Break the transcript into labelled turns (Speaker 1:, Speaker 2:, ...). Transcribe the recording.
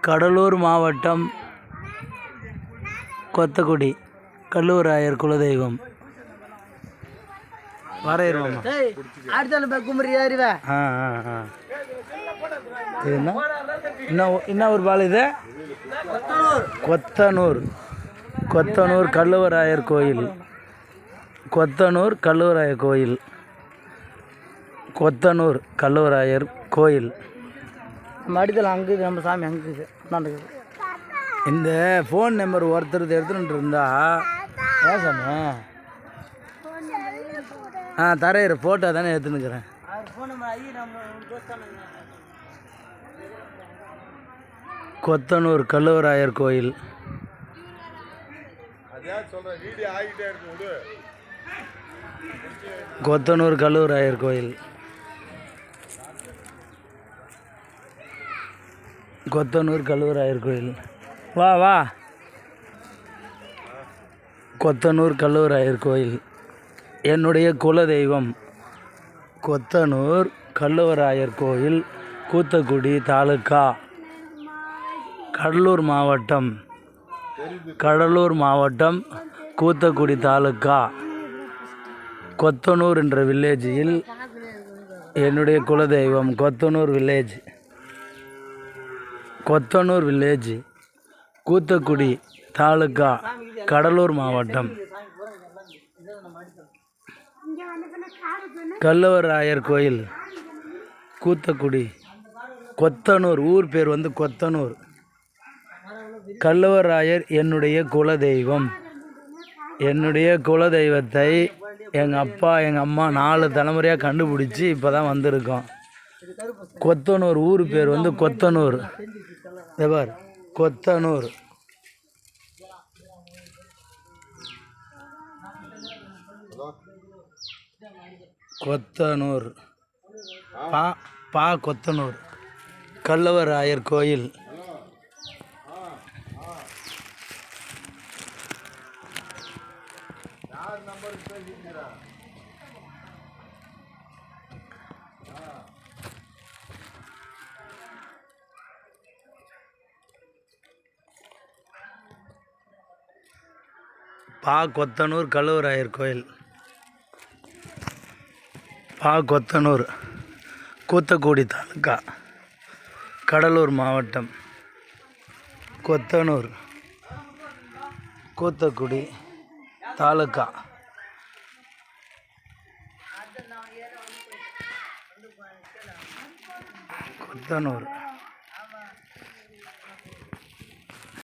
Speaker 1: கடலூர் மாவட்டம் கொத்தக்குடி கல்லூராயர் குலதெய்வம். இது என்ன? என்ன ஒரு பால் இது? கொத்தனூர். கொத்தனூர் கல்லுவராயர் கோயில். கொத்தனூர் கல்லுவராயர் கோயில். கொத்தனூர் கல்லுவராயர் கோயில்.
Speaker 2: நம்ம அடித்தலாம் அங்கே நம்ம சாமி அங்கே இருக்குது நடக்குது.
Speaker 1: இந்த ஃபோன் நம்பர் ஒருத்தர் எடுத்துகிட்டு இருந்தா ஏன் சாமி? ஆ தரையிற ஃபோட்டோ தானே எடுத்துனுக்குறேன் கொத்தனூர் கல்லூராயர் கோயில். கொத்தனூர் கல்லூராயர் கோயில். கொத்தனூர் கல்லூராயர் கோயில். வா வா. கொத்தனூர் கல்லூராயர் கோயில். என்னுடைய குலதெய்வம் கொத்தனூர் கல்லூராயர் கோயில் கூத்தக்குடி தாலுக்கா கடலூர் மாவட்டம் கடலூர் மாவட்டம் கூத்தக்குடி தாலுக்கா. கொத்தனூர் என்ற வில்லேஜில் என்னுடைய குலதெய்வம் கொத்தனூர் வில்லேஜ் கொத்தனூர் வில்லேஜ் கூத்தக்குடி தாலுக்கா கடலூர் மாவட்டம். கல்லவராயர் கோயில் கூத்தக்குடி. கொத்தனூர் ஊர் பேர் வந்து கொத்தனூர். கல்லவராயர் என்னுடைய குலதெய்வம். என்னுடைய குலதெய்வத்தை எங்கள் அப்பா எங்கள் அம்மா நாலு தலைமுறையாக கண்டுபிடிச்சி இப்போ தான் வந்திருக்கோம். கொத்தனூர் ஊர் பேர் வந்து கொத்தனூர். எவர் கொத்தனூர். கொத்தனூர். பா பா கொத்தனூர். கல்லவராயர் கோயில். பா கொத்தனூர் கல்லூராயர் கோயில். பா கொத்தனூர் கூத்தக்குடி தாலுக்கா கடலூர் மாவட்டம். கொத்தனூர் கூத்தக்குடி தாலுக்கா. கொத்தனூர்.